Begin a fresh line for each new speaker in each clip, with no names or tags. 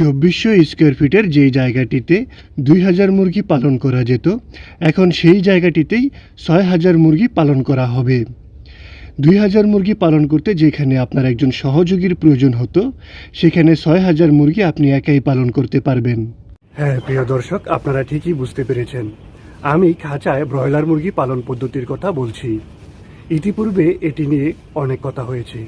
চব্বিশশো স্কোয়ার ফিটের যেই জায়গাটিতে দুই হাজার মুরগি পালন করা যেত, এখন সেই জায়গাটিতেই ছয় হাজার মুরগি পালন করা হবে। দুই হাজার মুরগি পালন করতে যেখানে আপনার একজন সহযোগীর প্রয়োজন হতো, সেখানে ছয় হাজার মুরগি আপনি একাই পালন করতে পারবেন। হ্যাঁ প্রিয় দর্শক, আপনারা ঠিকই বুঝতে পেরেছেন। আমি খাঁচায় ব্রয়লার মুরগি পালন পদ্ধতির কথা বলছি। ইতিপূর্বে এটি নিয়ে অনেক কথা হয়েছে।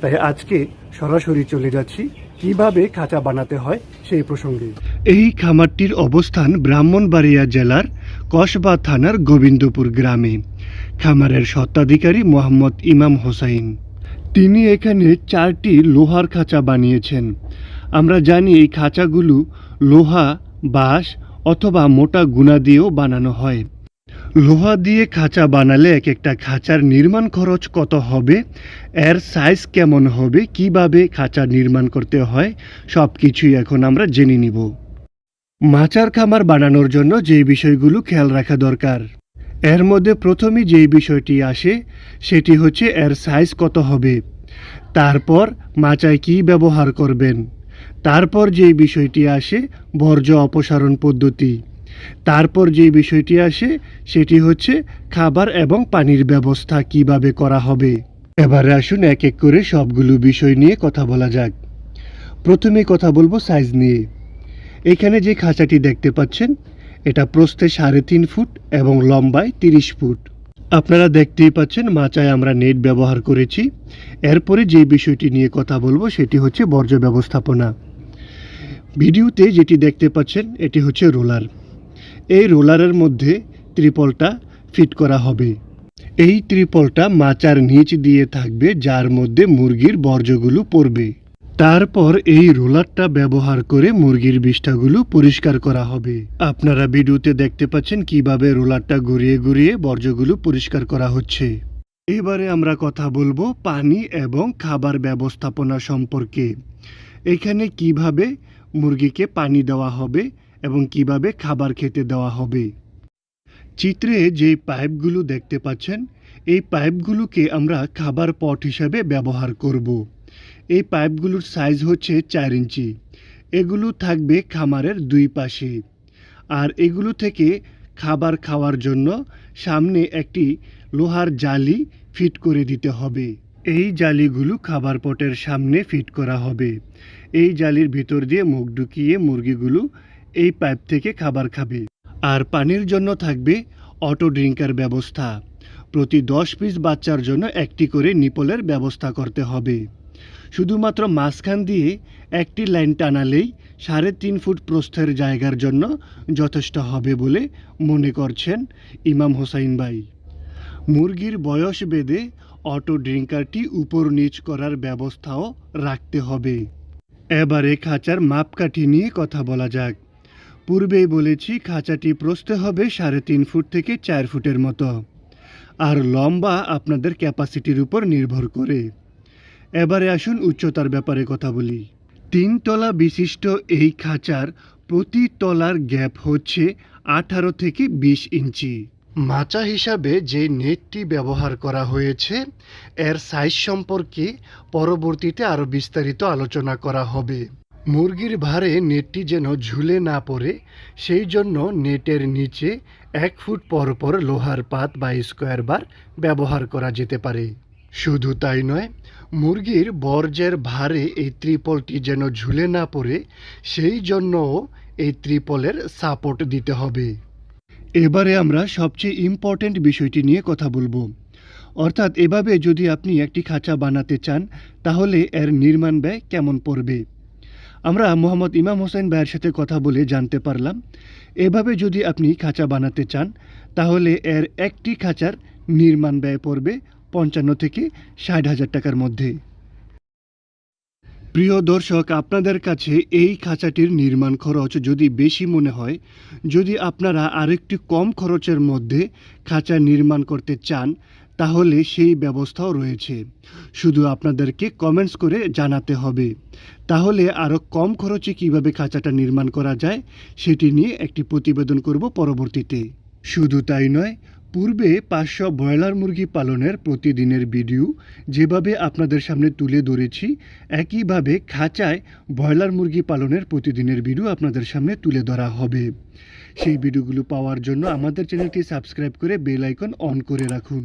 তাই আজকে সরাসরি চলে যাচ্ছি কীভাবে খাঁচা বানাতে হয় সেই প্রসঙ্গে। এই খামারটির অবস্থান ব্রাহ্মণবাড়িয়া জেলার কসবা থানার গোবিন্দপুর গ্রামে। খামারের স্বত্বাধিকারী মোহাম্মদ ইমাম হোসাইন। তিনি এখানে চারটি লোহার খাঁচা বানিয়েছেন। আমরা জানি এই খাঁচাগুলো লোহা, বাঁশ অথবা মোটা গুণা দিয়েও বানানো হয়। লোহা দিয়ে খাঁচা বানালে এক একটা খাঁচার নির্মাণ খরচ কত হবে? এর সাইজ কেমন হবে? কীভাবে খাঁচা নির্মাণ করতে হয়? সব কিছুই এখন আমরা জেনে নিব। মাচার খামার বানানোর জন্য যে বিষয়গুলো খেয়াল রাখা দরকার। এর মধ্যে প্রথমেই যেই বিষয়টি আসে, সেটি হচ্ছে এর সাইজ কত হবে। তারপর মাচায় কি ব্যবহার করবেন? তারপর যেই বিষয়টি আসে, বর্জ্য অপসারণ পদ্ধতি। তারপর যে বিষয়টি আসে, সেটি হচ্ছে খাবার এবং পানির ব্যবস্থা কীভাবে করা হবে। এবারে আসুন এক এক করে সবগুলো বিষয় নিয়ে কথা বলা যাক। প্রথমে কথা বলব সাইজ নিয়ে। এখানে যে খাঁচাটি দেখতে পাচ্ছেন, এটা প্রস্থে সাড়ে তিন ফুট এবং লম্বায় তিরিশ ফুট। আপনারা দেখতেই পাচ্ছেন মাচায় আমরা নেট ব্যবহার করেছি। এরপরে যে বিষয়টি নিয়ে কথা বলব, সেটি হচ্ছে বর্জ্য ব্যবস্থাপনা। ভিডিওতে যেটি দেখতে পাচ্ছেন, এটি হচ্ছে রোলার। এই রোলারের মধ্যে ত্রিপলটা ফিট করা হবে। এই ত্রিপলটা মাচার নিচ দিয়ে থাকবে, যার মধ্যে মুরগির বর্জ্যগুলো পড়বে। তারপর এই রোলারটা ব্যবহার করে মুরগির বিষ্ঠাগুলো পরিষ্কার করা হবে। আপনারা ভিডিওতে দেখতে পাচ্ছেন কীভাবে রোলারটা ঘুরিয়ে ঘুরিয়ে বর্জ্যগুলো পরিষ্কার করা হচ্ছে। এবারে আমরা কথা বলব পানি এবং খাবার ব্যবস্থাপনা সম্পর্কে। এখানে কীভাবে মুরগিকে পানি দেওয়া হবে এবং কীভাবে খাবার খেতে দেওয়া হবে। চিত্রে যে পাইপগুলো দেখতে পাচ্ছেন, এই পাইপগুলোকে আমরা খাবার পট হিসাবে ব্যবহার করব। এই পাইপগুলোর সাইজ হচ্ছে চার ইঞ্চি। এগুলো থাকবে খামারের দুই পাশে। আর এগুলো থেকে খাবার খাওয়ার জন্য সামনে একটি লোহার জালি ফিট করে দিতে হবে। এই জালিগুলো খাবার পটের সামনে ফিট করা হবে। এই জালির ভিতর দিয়ে মুখ ঢুকিয়ে মুরগিগুলো এই পাইপ থেকে খাবার খাবে। আর পানির জন্য থাকবে অটো ড্রিঙ্কার ব্যবস্থা। প্রতি দশ পিস বাচ্চার জন্য একটি করে নিপলের ব্যবস্থা করতে হবে। শুধুমাত্র মাঝখান দিয়ে একটি লাইন টানালেই সাড়ে তিন ফুট প্রস্থের জায়গার জন্য যথেষ্ট হবে বলে মনে করছেন ইমাম হোসাইন ভাই। মুরগির বয়স বেঁধে অটো ড্রিঙ্কারটি উপর নিচ করার ব্যবস্থাও রাখতে হবে। এবারে খাঁচার মাপকাঠি নিয়ে কথা বলা যাক। পূর্বেই বলেছি খাঁচাটি প্রস্থে হবে সাড়ে তিন ফুট থেকে চার ফুটের মতো। আর লম্বা আপনাদের ক্যাপাসিটির উপর নির্ভর করে। এবারে আসুন উচ্চতার ব্যাপারে কথা বলি। তিন তলা বিশিষ্ট এই খাঁচার প্রতি তলার গ্যাপ হচ্ছে আঠারো থেকে বিশ ইঞ্চি। মাচা হিসাবে যে নেটটি ব্যবহার করা হয়েছে, এর সাইজ সম্পর্কে পরবর্তীতে আরও বিস্তারিত আলোচনা করা হবে। মুরগির ভারে নেটটি যেন ঝুলে না পড়ে, সেই জন্য নেটের নিচে এক ফুট পর পর লোহার পাত বা স্কোয়ার বার ব্যবহার করা যেতে পারে। শুধু তাই নয়, মুরগির বর্জ্যের ভারে এই ত্রিপলটি যেন ঝুলে না পড়ে, সেই জন্যও এই ত্রিপলের সাপোর্ট দিতে হবে। এবারে আমরা সবচেয়ে ইম্পর্ট্যান্ট বিষয়টি নিয়ে কথা বলব। অর্থাৎ এভাবে যদি আপনি একটি খাঁচা বানাতে চান, তাহলে এর নির্মাণ ব্যয় কেমন পড়বে? আমরা মোহাম্মদ ইমাম হোসেন ভাইয়ের সাথে কথা বলে জানতে পারলাম, এভাবে যদি আপনি খাঁচা বানাতে চান, তাহলে এর একটি খাঁচার নির্মাণ ব্যয় পড়বে পঞ্চান্ন থেকে ষাট হাজার টাকার মধ্যে। প্রিয় দর্শক, আপনাদের কাছে এই খাঁচাটির নির্মাণ খরচ যদি বেশি মনে হয়, যদি আপনারা আরেকটি কম খরচের মধ্যে খাঁচা নির্মাণ করতে চান তাহলে সেই ব্যবস্থাও রয়েছে। শুধু আপনাদেরকে কমেন্টস করে জানাতে হবে। তাহলে আরও কম খরচে কীভাবে খাঁচাটা নির্মাণ করা যায়, সেটি নিয়ে একটি প্রতিবেদন করব পরবর্তীতে। শুধু তাই নয়, পূর্বে পাঁচশো ব্রয়লার মুরগি পালনের প্রতিদিনের ভিডিও যেভাবে আপনাদের সামনে তুলে ধরেছি, একইভাবে খাঁচায় ব্রয়লার মুরগি পালনের প্রতিদিনের ভিডিও আপনাদের সামনে তুলে ধরা হবে। সেই ভিডিওগুলো পাওয়ার জন্য আমাদের চ্যানেলটি সাবস্ক্রাইব করে বেল আইকন অন করে রাখুন।